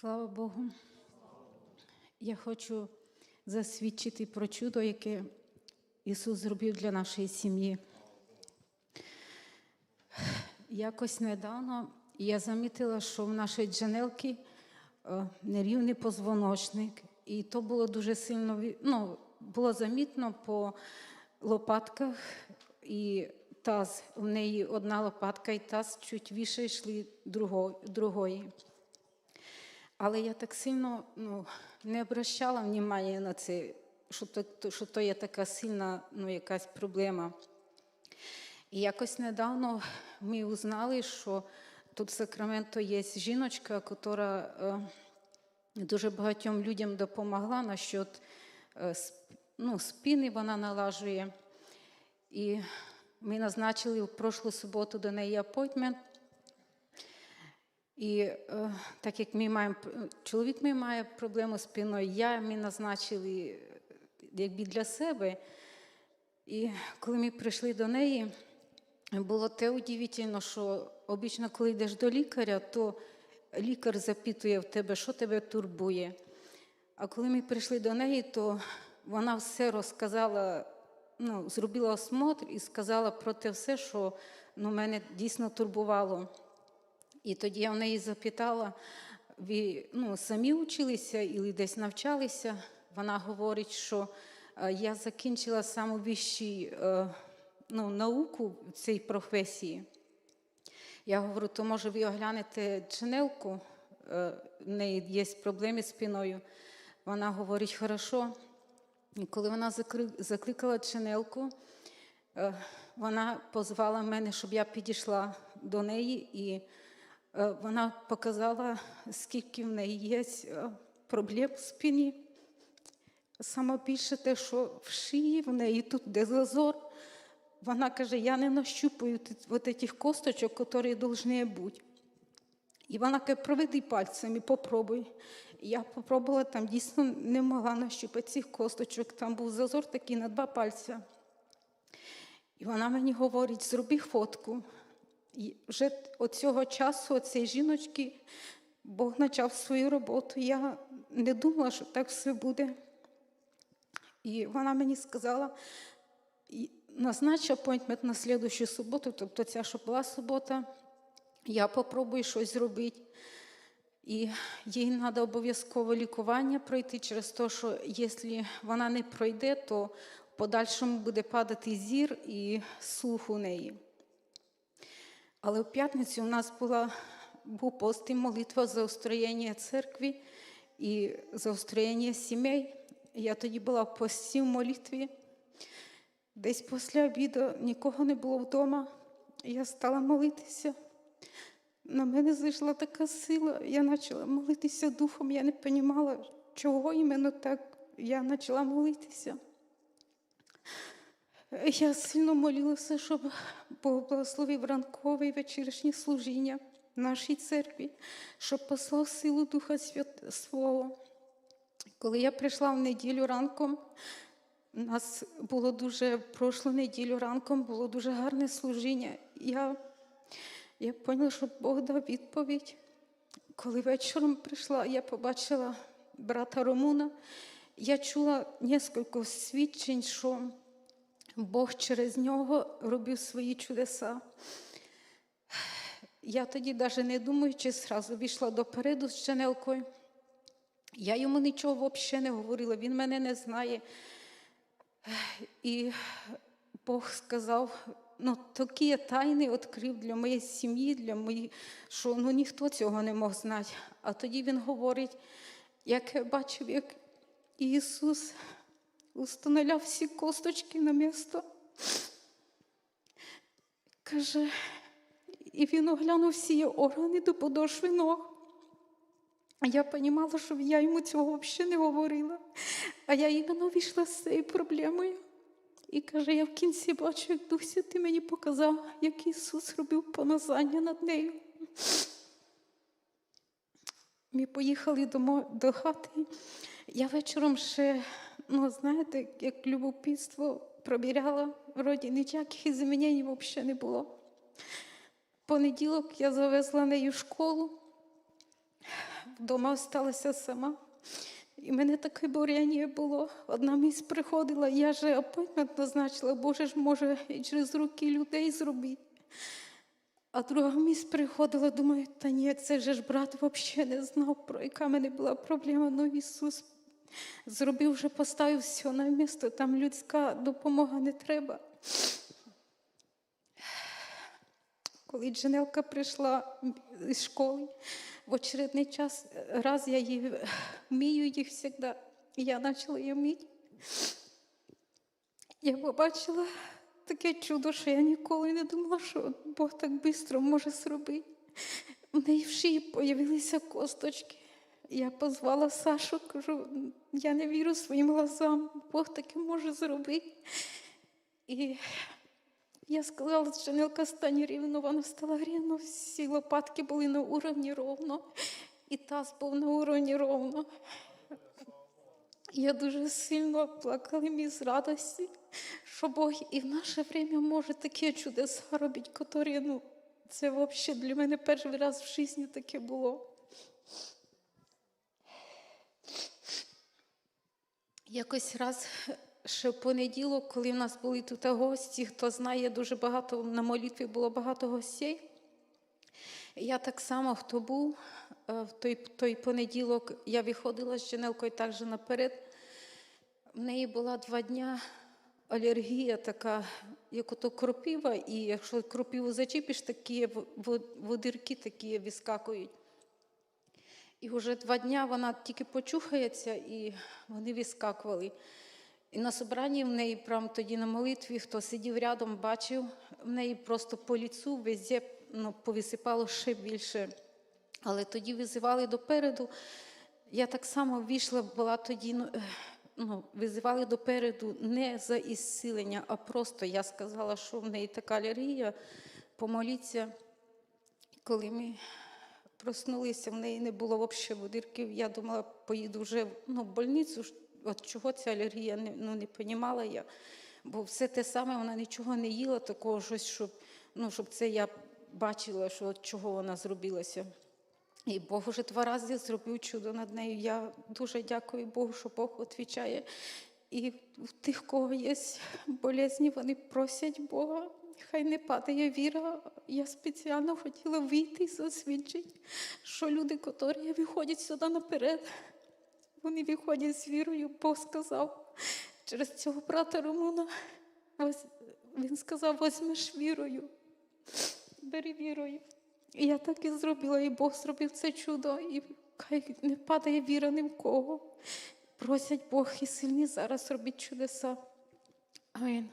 Слава Богу. Я хочу засвідчити про чудо, яке Ісус зробив для нашої сім'ї. Якось недавно я замітила, що в нашій Джанелки е, нерівний позвоночник, і то було дуже сильно ну, було замітно по лопатках і таз. У неї одна лопатка і таз чуть віше йшли другої. Але я так сильно ну, не обращала внимання на це, що то, що то є така сильна ну, якась проблема. І якось недавно ми узнали, що тут в Сакраменто є жіночка, яка е, дуже багатьом людям допомогла насчет е, ну, спини вона налажує. І ми назначили в прошлу суботу до неї апойтмент. І е, так як ми маємо чоловік мій має проблему з спиною, я ми назначили е, якби для себе. І коли ми прийшли до неї, було те удивительно, що обично, коли йдеш до лікаря, то лікар запитує в тебе, що тебе турбує. А коли ми прийшли до неї, то вона все розказала, ну, зробила осмотр і сказала про те все, що ну, мене дійсно турбувало. І тоді я в неї запитала, ви ну, самі вчилися і десь навчалися. Вона говорить, що е, я закінчила саму вищу е, ну, науку в цій професії. Я говорю, то може ви оглянете Джанелку, е, в неї є проблеми з спиною. Вона говорить, хорошо. І коли вона закликала Джанелку, е, вона позвала мене, щоб я підійшла до неї, і вона показала, скільки в неї є е, проблем в спині. Саме більше те, що в шиї в неї тут де зазор. Вона каже, я не нащупаю т- вот косточок, які повинні бути. І вона каже, проведи пальцем і попробуй. Я попробувала, там дійсно не могла нащупати цих косточок. Там був зазор такий на два пальця. І вона мені говорить, зроби фотку. І вже від цього часу, від цієї жіночки, Бог почав свою роботу. Я не думала, що так все буде. І вона мені сказала, назнач апойнтмент на слідущу суботу, тобто ця, що була субота, я попробую щось зробити. І їй треба обов'язково лікування пройти через те, що якщо вона не пройде, то в подальшому буде падати зір і слух у неї. Але в п'ятницю у нас була, був пост і молитва за устроєння церкви і за устроєння сімей. Я тоді була в пості в молитві. Десь після обіду нікого не було вдома. Я стала молитися. На мене зайшла така сила. Я почала молитися духом. Я не розуміла, чого іменно так я почала молитися. Я сильно молилася, щоб Бог благословив ранкове і вечірнє служіння нашій церкві, щоб послав силу Духа Свят- Свого. Коли я прийшла в неділю ранком, у нас було дуже прошлу неділю ранком було дуже гарне служіння. Я, я поняла, що Бог дав відповідь. Коли вечором прийшла, я побачила брата Ромуна. Я чула кілька свідчень, що Бог через нього робив свої чудеса. Я тоді, навіть не думаючи, зразу війшла допереду з Ченелкою. Я йому нічого взагалі не говорила, він мене не знає. І Бог сказав, ну, такі тайни відкрив для моєї сім'ї, для моєї, що ну, ніхто цього не мог знати. А тоді він говорить, як я бачив, як Ісус установляв всі косточки на місто. Каже, і він оглянув всі органи до подошви ног. А я розуміла, що я йому цього взагалі не говорила. А я іменно війшла з цією проблемою. І каже, я в кінці бачу, як Дух Святий мені показав, як Ісус робив помазання над нею. Ми поїхали до хати. Я вечором ще, ну знаєте, як любопитство провіряла, вроді ніяких змінень взагалі не було. Понеділок я завезла нею в школу. вдома залишилася сама. І мене таке буряння було. Одна місць приходила, я же апойтмент назначила, Боже ж може і через руки людей зробити. А друга місць приходила, думаю, та ні, це ж брат взагалі не знав, про яка мене була проблема. Ну Ісус зробив, вже поставив все на місце, там людська допомога не треба. Коли Джанелка прийшла з школи, в очередний час, раз я її вмію їх завжди, і я почала її вміти. Я побачила таке чудо, що я ніколи не думала, що Бог так швидко може зробити. У неї в шиї з'явилися косточки. Я позвала Сашу, кажу, я не вірю своїм глазам, Бог таке може зробити. І я сказала, що Нелка стане рівно, вона стала рівно, всі лопатки були на уровні ровно, і таз був на уровні ровно. Я дуже сильно плакала мені з радості, що Бог і в наше время може такі чудеса робити, які, ну, це взагалі для мене перший раз в житті таке було. Якось раз ще в понеділок, коли в нас були тут гості, хто знає, дуже багато на молитві було багато гостей. Я так само, хто був е, в той, той понеділок, я виходила з Жанелкою також наперед. В неї була два дня алергія така, як ото кропіва, і якщо кропіву зачепиш, такі водирки такі вискакують. І вже два дня вона тільки почухається, і вони вискакували. І на собранні в неї прямо тоді на молитві, хто сидів рядом, бачив, в неї просто по ліцу везде ну, повисипало ще більше. Але тоді визивали допереду. Я так само вийшла, була тоді, ну, ну, визивали допереду не за ісцілення, а просто я сказала, що в неї така алергія, помоліться. Коли ми проснулися, в неї не було взагалі водирків. Я думала, поїду вже ну, в больницю. От чого ця алергія, ну, не розуміла я. Бо все те саме, вона нічого не їла, такого щось, щоб, ну, щоб це я бачила, що от чого вона зробилася. І Бог вже два рази зробив чудо над нею. Я дуже дякую Богу, що Бог відповідає. І в тих, кого є болезні, вони просять Бога. Хай не падає віра. Я спеціально хотіла вийти і засвідчити, що люди, які виходять сюди наперед, вони виходять з вірою. Бог сказав через цього брата Романа. ось Він сказав, возьмеш вірою, бери вірою. І я так і зробила, і Бог зробив це чудо, і хай не падає віра ні в кого. Просять Бог і сильні зараз робіть чудеса. Амінь.